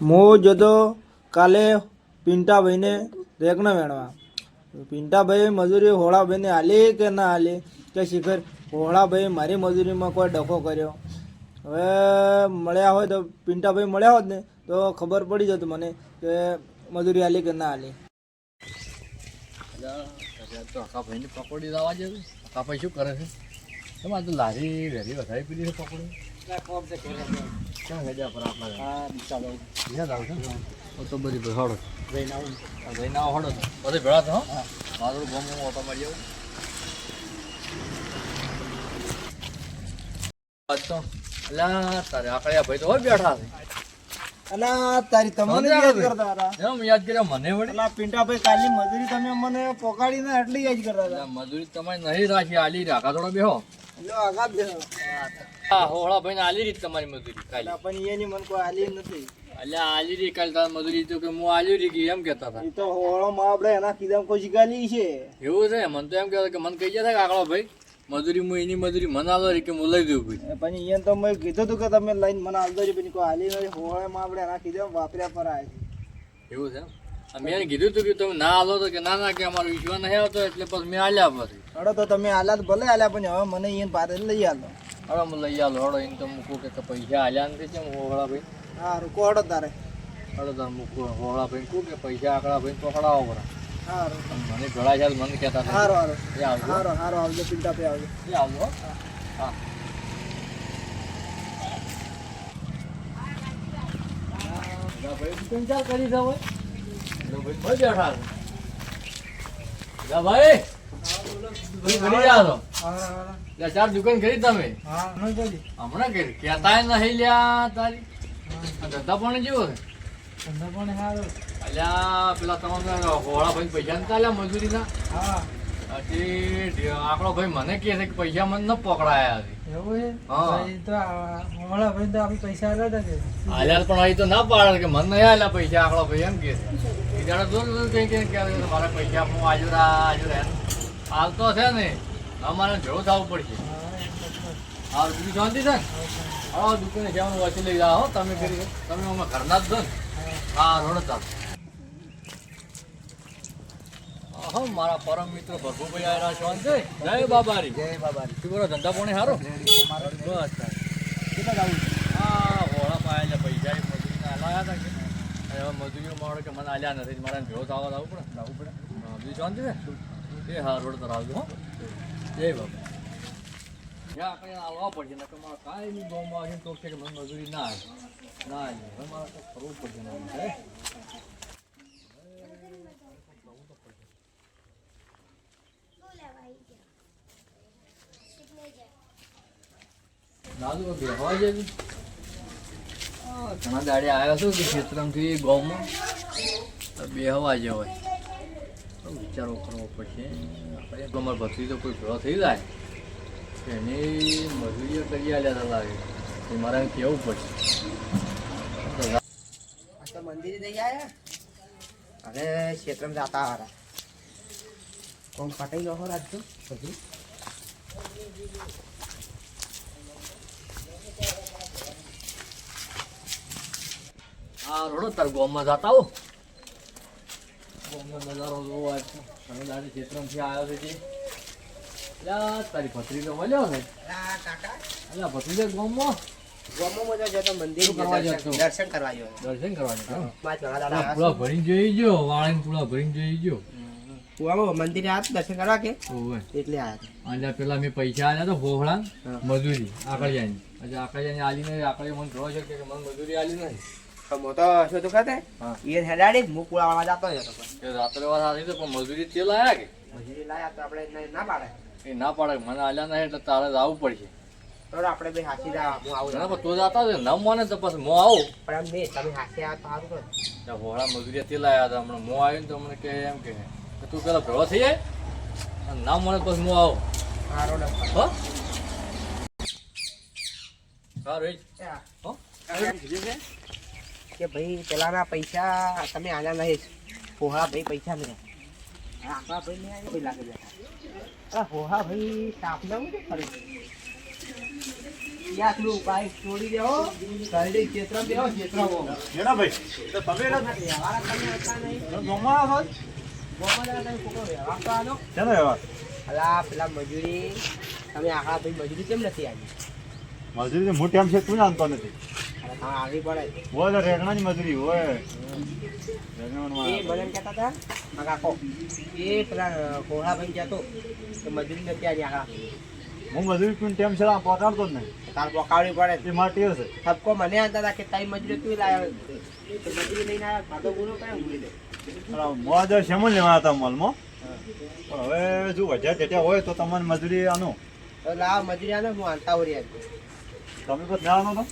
હું જતો કાલે પિંટાભાઈને રેકના વેણવા. પિંટાભાઈ મજૂરી હોળાભાઈને આલી કે ના આલી? કે શિખર હોળાભાઈ મારી મજૂરીમાં કોઈ ડખો કર્યો? હવે મળ્યા હોય તો પિંટાભાઈ મળ્યા હોત ને તો ખબર પડી જત મને કે મજૂરી આલી કે ના આલી. તો પકોડી લાવવા શું કરે છે? એમાં તો લારી વેરી વધારે પીધી છે પકોડી. ક્યાં પર આપણા યાદ આવશે ને? તો બધી ભેળો જઈને આવું જઈને આવો હળો બધે ભેળા તો હા? મારું ગમ હું ઓટો મારી આવું. આજ અલા તારે આકળ્યા ભાઈ તો હોય બેઠા છે. અને તારી તમને યાદ કરતા હતા. એમ યાદ કર્યા મને વળી. પેલા પિંટાભાઈ કાલની મજૂરી તમે મને પોકાડીને એટલી યાદ કરતા હતા. અલા, મજૂરી તમારી નહીં રાખી આલી રાખા થોડો બેહો. હોળા ભાઈને આલી રીત તમારી મજૂરી કાલે પણ એની મન કોઈ આલી નથી. એટલે આલી રી કાલ તાર મજૂરી તો કે હું આલી રી કે એમ કહેતા હતા. તો હોળોમાં આપણે એના કીધા કોઈ શીખાલી છે. એવું છે? મને તો એમ કહેતા કે મને કહી જતા કે આકડો ભાઈ મજૂરી હું એની મજૂરી મને આલો કે હું લઈ દઉં ભાઈ. પણ અહીંયા તો મેં કીધું હતું કે તમે લઈને મને આવતો છે પછી કોઈ હાલી નથી હોળામાં આપણે એના કીધા વાપર્યા પર આવે છે. એવું છે? આ મેં એને કીધું હતું કે તમે ના આલો તો કે ના ના કે અમારો વિશ્વાસ નહીં આવતો એટલે પછી મેં આલ્યા પછી. હડો તો તમે આલ્યા તો ભલે આલ્યા પણ હવે મને એને પાસે લઈ આલો. હવે હું લઈ આલો. હડો એને તો મૂકું કે પૈસા આલ્યા નથી છે હોળા ભાઈ હા રૂકો હડો તારે. હળો તારે મૂકું. હોળા ભાઈ કહું કે પૈસા આકડા ભાઈ પકડાવો પડે. મને ઘણા છે મને કહેતા હતા. હારો હારો. એ આવજો. હારો હારો આવજો ચિંતા પે આવજો. એ આવજો હો. હા. ભાઈ ચાલ કરી જાવ ચાર દુકાન કરી તમે? હમણાં કરી. કહેતા નહીં લ્યા તારી. ધંધા પણ જેવો ધંધા પણ હારો અલ્યા પેલા તમારા હોળા ભાઈ પૈસા નતા મજૂરી મજૂરીના? હા આકડો ભાઈ મને કહે છે કે પૈસા મને ન પકડાયા એવું તો હમણાં ભાઈ તો આપી પૈસા આલ્યા હતા પણ અહીં તો ના પાડે કે મને નહીં આવેલા પૈસા આકડો ભાઈ એમ કે બીજા જોર જોર કઈ કે મારા પૈસા હું આજુરા એમ. હાલતો છે ને અમારે ભેળું થવું પડશે. હા બીજું શાંતિ છે હા દુકાને જવાનું વાંચી લઈ જાઓ તમે કરી તમે અમે ઘરના જ છો ને? હા. રોડ ચાલ હા મારા પરમ મિત્ર ભરભુભાઈ આવ્યા શાંતિ જય બાબારી. જય બાબારી. શું કરો ધંધા પોણી સારો બસ કેટલા આવું હા હોળા પાયા પૈસા એ મજૂરીને હલાયા હતા કે હવે મજૂરીઓ મારો કે મને આલ્યા નથી મારે ભેળો થવા લાવવું પડે? લાવવું પડે. બીજું શાંતિ છે? એ હા રોડ પર આવજો. હો? જય બાબા જ્યાં આપણે આવવા પડશે ને મારા કાંઈ નહીં આવીને તો કે મને મજૂરી ના આવે ના આવે મારે તો કરવું પડશે દાદુ બેહવા આ ઘણા દાડે આવ્યો છું કે ખેતરમથી ગામમાં? તો બેહવા જેવો હોય. તો વિચારો કરવો પડશે. આપણે અમાર ભત્રી તો કોઈ ભેળો થઈ જાય. એની મજૂરીઓ કરી આલ્યા તો લાગે. એ મારે કહેવું પડશે. તો મંદિરે જઈ આયા? અને ક્ષેત્રમાં જાતા હારા. કોણ પટાઈ લો રાજુ? બધું આ રોડો તાર ગામમાં જતા હો. ગામનો નજારો જોવો આજ તો. ઘણી દાડી ખેતરમથી આવ્યો છે જે. તારી ભત્રી તો મળ્યો છે? આ કાકા. અલ્યા ભત્રીજા ગામમાં? ગોમોમાં મંદિર કરવા દર્શન જતો? દર્શન કરવા જોઈ ગયો વાળીને પૂળા ભરીને જોઈ ગયો. કુવામાં મંદિરે આયા દર્શન કરવા કે? એટલે આયા અને પેલા મેં પૈસા આલ્યા તો ફોફળા મજૂરી આકડિયાની એટલે આકડિયાની આલી નહીં આકડિયા મને જોવા છે કે મને મજૂરી આલી નહીં. તો શું તો ખાતે એ હેડાડી હું કુળાવાળા જાતો હતો. પણ રાત્રે વાત આવી તો પણ મજૂરી તે લાયા કે? મજૂરી લાયા તો આપણે ના પાડે. એ ના પાડે મને આલ્યા નહીં એટલે તારે આવવું પડશે. તો આપણે બે હાસી જા હું આવું. ના, પણ તું જતા ન મને તો પછી હું આવું. પણ એમ નહીં તમે હાસી આ તો સારું કરો. મજૂરી તે લાયા હતા હમણાં હું આવ્યો ને તો મને કે એમ કે તું પેલા ભેળો થઈ જાય? ના મને પછી હું આવું. સારો હો? સારું એ હા. હો કે ભાઈ પેલાના પૈસા તમે આના નહીં હોહા ભાઈ પૈસા નહીં આપણા ભાઈ ને ભાઈ લાગે બેઠા હોહા ભાઈ તાપ ના હોય ને ફરી યાતનું બાઈક છોડી દેવો ભાઈ. તો તમે તમે હતા નહીં. કોકો વ્યવહાર તો આનો. વ્યવહાર? અલા પેલા મજૂરી. તમે આખા ભાઈ મજૂરી કેમ નથી આવી? મજૂરી મોટી આમ છે તું જાણતો નથી. તમે આવી પડે. હોય તો રેગણાની મજૂરી હોય. એ એમ કહેતા હતા આ કાકો એ પેલા કોળાભાઈ જતો તો મજૂરી નથી આજે આખા હું મજૂરી પણ ટેમ છે આ પહોંચાડતો જ નહીં. તાર પકાવવી પડે. એ મારે ટેવ છે ઠપકો મને આનતા હતા કે તારી મજૂરી તું લાવ્યો તો મજૂરી લઈને આવ્યા ખાતો ગુનો કયો ભૂલી દે મોજ શેમન લેવા હતા મોલમાં? પણ હવે જો વધારે ઘટ્યા હોય તો તમને મજૂરી આનો. લાવ મજૂરી આને હું આનતા ઉરી તમે પણ ના આનો તો?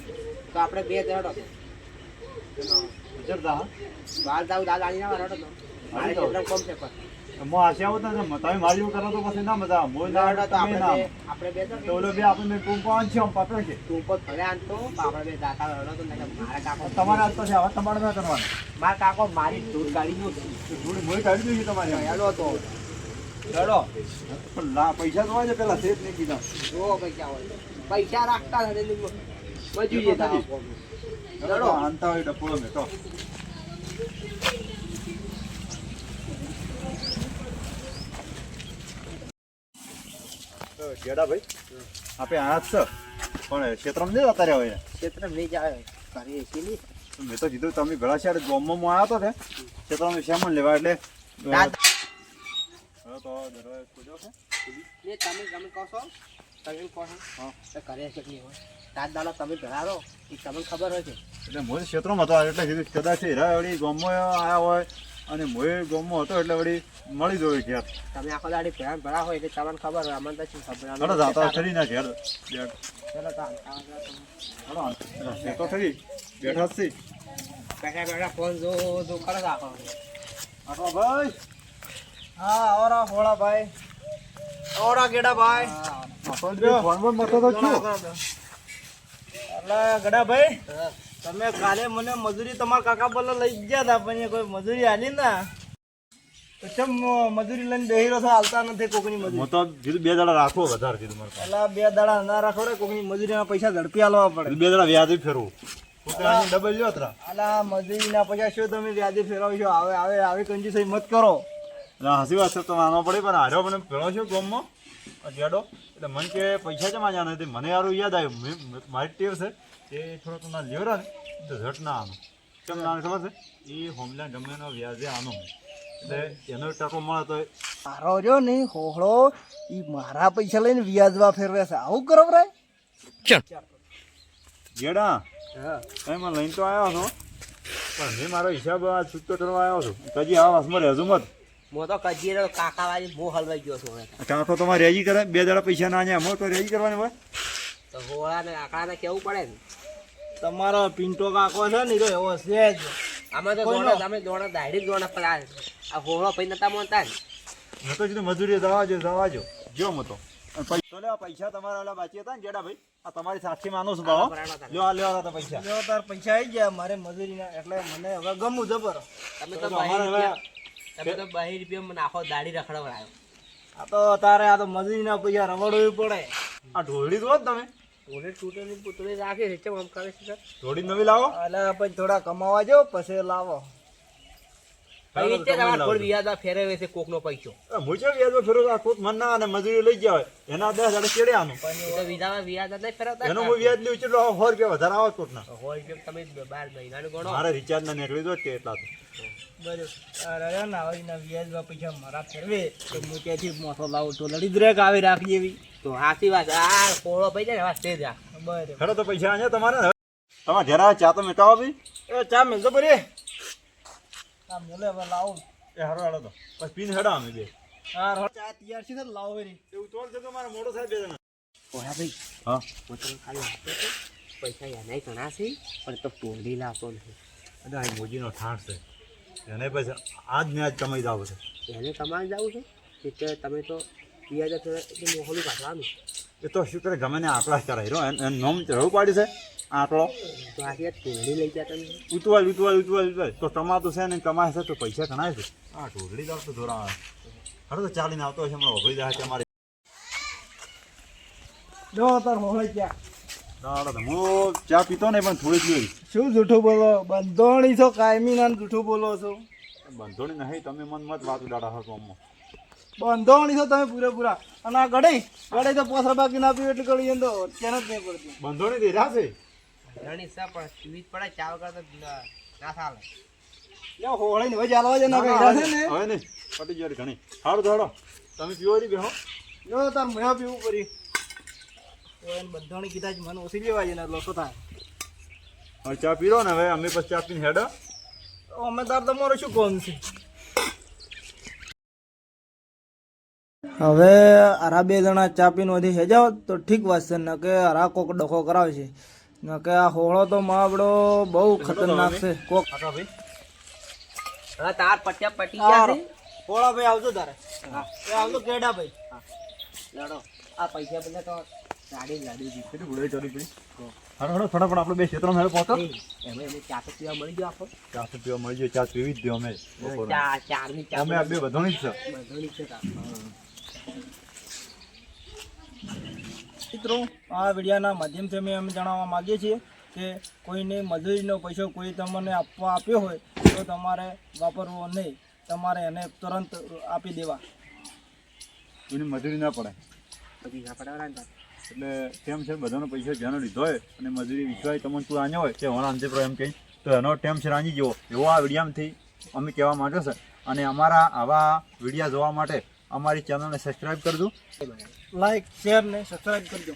તો આપણે બે જ બાર આની ના રડો તો. મારે જાવ. કોમ છે પણ. મો આશા આવું તો તમે મારી એવું કરો તો પછી ના મજા આવે. ના રડો તો આપણે આપણે બે તો ઓલો બે આપણે ટૂંકો આંચી આમ પકડે છે તું ઉપર ભલે આનતો તો આપણે બે દાતા રડો તો નહીં મારા કાકો તમારા આજ પછી હવે તમારે ના કરવાનું. મારા કાકો મારી દૂધ ગાડી નું થોડી મોય કાઢી દઈએ તમારે હેલો તો. રડો. પણ પૈસા તો હોય છે પેલા શેઠ નહીં કીધા. જો પૈસા હોય પૈસા રાખતા નથી હતા ખરી. આનતા હોય ડપોળો મેં તો જેડા ભાઈ આપણે આ જ છે. પણ ક્ષેત્રમાં નહીં જતા રહ્યા હોય? નહીં જાય એસી નહીં. મેં તો કીધું તમે ઘણા શહેર ગામમાં હું આવ્યો હતો ને ક્ષેત્રમાં લેવા? એટલે તો દરવાજો ખોલ્યો છે. તમે તમે કહો છો. તમે કોણ હા. કરે ઘરે છે કે હોય. તાજ દાડો તમે ધરારો એ તમને ખબર હોય છે. એટલે મોય ક્ષેત્રોમાં હતો એટલે કદાચ હીરા વળી ગામમાં આવ્યા હોય અને મોય ગામમાં હતો એટલે વળી મળી જોયું ઘેર તમે આખો દાડી ભેણ ભરા હોય એટલે તમને ખબર હોય અમને તો શું ખબર હલો જાતા ખરી ના ઘેર. ચલો તો ખરી બેઠા છે. બેઠા બેઠા ફોન જો જો કરે રાખો આખો આટલા ભાઈ. હા ઓરા ભોળા ભાઈ ઓરા ગેડા ભાઈ ફોન બોન મતો તો છું એટલે ગડા ભાઈ તમે કાલે મને મજૂરી તમારા કાકા પર લઈ ગયા હતા પણ એ કોઈ મજૂરી આલી ના. તો ચમ મજૂરી લઈને બેહી રહ્યો છો હાલતા નથી કોકની મજૂરી? હું તો કીધું બે દાડા રાખો વધારે કીધું મારે એટલે બે દાડા ના રાખો રે કોકની મજૂરીના પૈસા ઝડપી આલવા પડે. બે દાડા વ્યાજે ફેરવું. ડબલ લ્યો ત્રા અલા મજૂરીના પૈસા શું તમે વ્યાજે ફેરવશો? આવે આવે આવી કંજૂસાઈ મત કરો. હસી વાત છે તો માનવા પડે પણ હાર્યો મને ભેળો છું ગામમાં? અજ્યાડો એટલે મને કે પૈસા જમા માજા નથી મને યાર યાદ આવ્યું. મારી ટેવ છે એ થોડો તમને લેવરા ને તો ઝટ ના આનો. કેમ ના ખબર છે? એ હોમલેન્ડ ગમેનો વ્યાજે આનો. એટલે એનો ટકો મળે તો મારો જો નહીં હોહળો એ મારા પૈસા લઈને વ્યાજવા ફેરવે છે. આવું કરો ભાઈ. ગેડા હા. એમાં લઈને તો આવ્યો છો. પણ મેં મારો હિસાબ આ છૂટો કરવા આવ્યો છું. તો હજી આ વાસમાં રહેજો મત. હું તો કજીએ કાકા વાળી હું હલવાઈ ગયો છું હવે. તમારે રેજી કરે બે દાડા પૈસા ના અહીંયા તો રેજી કરવાની હોય. તો હોળાને આકડાને કેવું પડે ને? તમારો પિન્ટો કાકો છે ને ઈ તો એવો છે જ. અમે તો નો. અમે દોણા દાઢી જ પડા આ હોળો પૈ નતા મોતા ને. મેં તો કીધું મજૂરી દવા જો જવા જો. જો મતો. અને તો લે પૈસા તમારા ઓલા બાકી હતા ને જેડા ભાઈ? આ તમારી સાક્ષી માનું છું ભાવ લ્યો આ લેવા હતા પૈસા. જો તાર પૈસા આવી ગયા મારે મજૂરીના એટલે મને હવે ગમું જબર તમે તો તો અમારે હવે- તમે તો બહાર રૂપિયા નાખો દાઢી રખડવડાયો આ તો તારે આ તો મજૂરીના પૈસા રવડવું પડે. આ ઢોળી તો તમે. ઓલે તૂટેલી પુતળી રાખી છે કેમ આમ કરે છે ઢોળી નવી લાવો. એટલે પછી થોડા કમાવા જો પછી લાવો. ભાઈ તે તમારે લાવો. થોડી ફેરવે છે કોકનો પૈસો. એ મુજબ વ્યાજમાં ફેરો આ મન ના અને મજૂરી લઈ ગયા હોય. એના દસ હજાર પણ એ વિધામાં વ્યાજ નહીં ફેરવતા. એનું હું વ્યાજ લઉં એટલો સો રૂપિયા વધારે આવે છે તમે બાર મહિનાનું ગણો. મારે રિચાર્જ ના નીકળી દો કે એટલા તો. બરોબર. અરે ના હવે એના વ્યાજમાં પૈસા મારા ફેરવે તો હું ત્યાંથી મોસો લાવું તો લડી દ્રેક રેક આવી રાખી એવી. તો હાચી વાત આ કોળો પૈસા ને વાત તે આ. બરોબર. ખરો તો પૈસા અહીંયા તમારે તમારે ઘેર આવે ચા તો મેટાવો ભાઈ. એ ચા મેલતો બરે ચા મેલે હવે લાવું. એ હરો હાલો તો. પછી પીને હેડા અમે બે. હા રો- ચા તૈયાર છે તો લાવો એની એવું તોડ છે મારે મોટો સાહેબ બે જણા. ઓલા ભાઈ. હા. હું તમને ખાલી પૈસા એનાય ઘણા છે પણ તો ટોલી લાવતો નથી. એટલે આ મોજીનો ઠાઠ છે. એને પછી આજ ને આજ કમાઈ જાવ છે. એને કમાઈ જવું છે? કે તમે તો વ્યાજ થોડા મોહલું કાઢવાનું એ તો શું કરે ગમે ને આંકડા જ કરાય રહ્યો એનું નોમ રહેવું પાડ્યું છે આંકડો. તો આ ટોળી લઈ ગયા તમે. ઉતવાલ ઉતવાલ ઉતવાલ ઉતવાલ. તો કમાતું છે ને કમાય છે તો પૈસા ઘણા છે. આ ટોળી જાવ તો ધોરા આવે ખરો તો ચાલીને આવતો હશે હમણાં ઉભરી જાય છે અમારી. જો તાર ના, હું ચા પીતો ને પણ થોડી પીવી શું જૂઠું બોલો? બંધોણી છો કાયમી ના જૂઠું બોલો છો. બંધોણી નહીં તમે મન મત વાત ઉડાડા હો ગામમાં બંધોણી છો તમે પૂરેપૂરા. અને આ ગડે ગડે તો પોસર બાકી ના પીવું એટલે ગળી એમ તો કેન જ નહીં પડતી. બંધોણી દે રાસે ઘણી છે પણ પીવી પડે ચા વગર તો ના થાલે ચાલે. હોળે ને હવે ચાલવા છે ના કઈ છે ને? હવે ને પટી જોર ઘણી. સારું તો તમે પીવો રી બેહો. જો તાર મેં પીવું પડી એને કીધા જ મને ઓછી લેવા છે લોસો થાય. હવે ચા પીરો ને હવે અમે પછી ચા પીને હેડો. અમે તાર તમારો શું કોમ છે? હવે આરા બે જણા ચા પીને વધી હેજાવ તો ઠીક વાત છે ન કે આરા કોક ડખો કરાવશે. ન કે આ હોળો તો માવડો બહુ ખતરનાક છે કોક કાકા ભાઈ? હવે તાર પટ્યા પટી ગયા છે? હોળા ભાઈ આવજો તારે. એ આવજો કેડા ભાઈ. લડો. આ પૈસા બધા તો ગાડી ગાડી દીધી કેટલી ગુડાઈ ચડી પડી હારો હારો ફટાફટ આપણે બે ક્ષેત્રમાં હેડો પહોંચો. એમ એમ ચા તો પીવા મળી ગયો આપણો. ચા તો પીવા મળી જાય ચા પીવી જ દો અમે ચા અમે આ બે બધોની છે. બધોની છે મિત્રો આ વિડીયોના માધ્યમથી અમે એમ જણાવવા માગીએ છીએ કે કોઈને મજૂરીનો પૈસો કોઈ તમને આપવા આપ્યો હોય તો તમારે વાપરવો નહીં. તમારે એને તુરંત આપી દેવા. કોઈની મજૂરી ના પડે. પછી ના તાર. એટલે તેમ છે બધાનો પૈસો જેનો લીધો હોય અને મજૂરી વિશ્વાય તમને તું આન્યો હોય, તે હોણા અંતે એમ કહી તો એનો ટેમ છે રાંજી જવો, એવો આ વિડીયામાંથી અમે કહેવા માંગ્યો છે. અને અમારા આવા વિડીયા જોવા માટે અમારી ચેનલને સબસ્ક્રાઈબ કરજો. લાઈક શેર ને સબસ્ક્રાઈબ કરજો.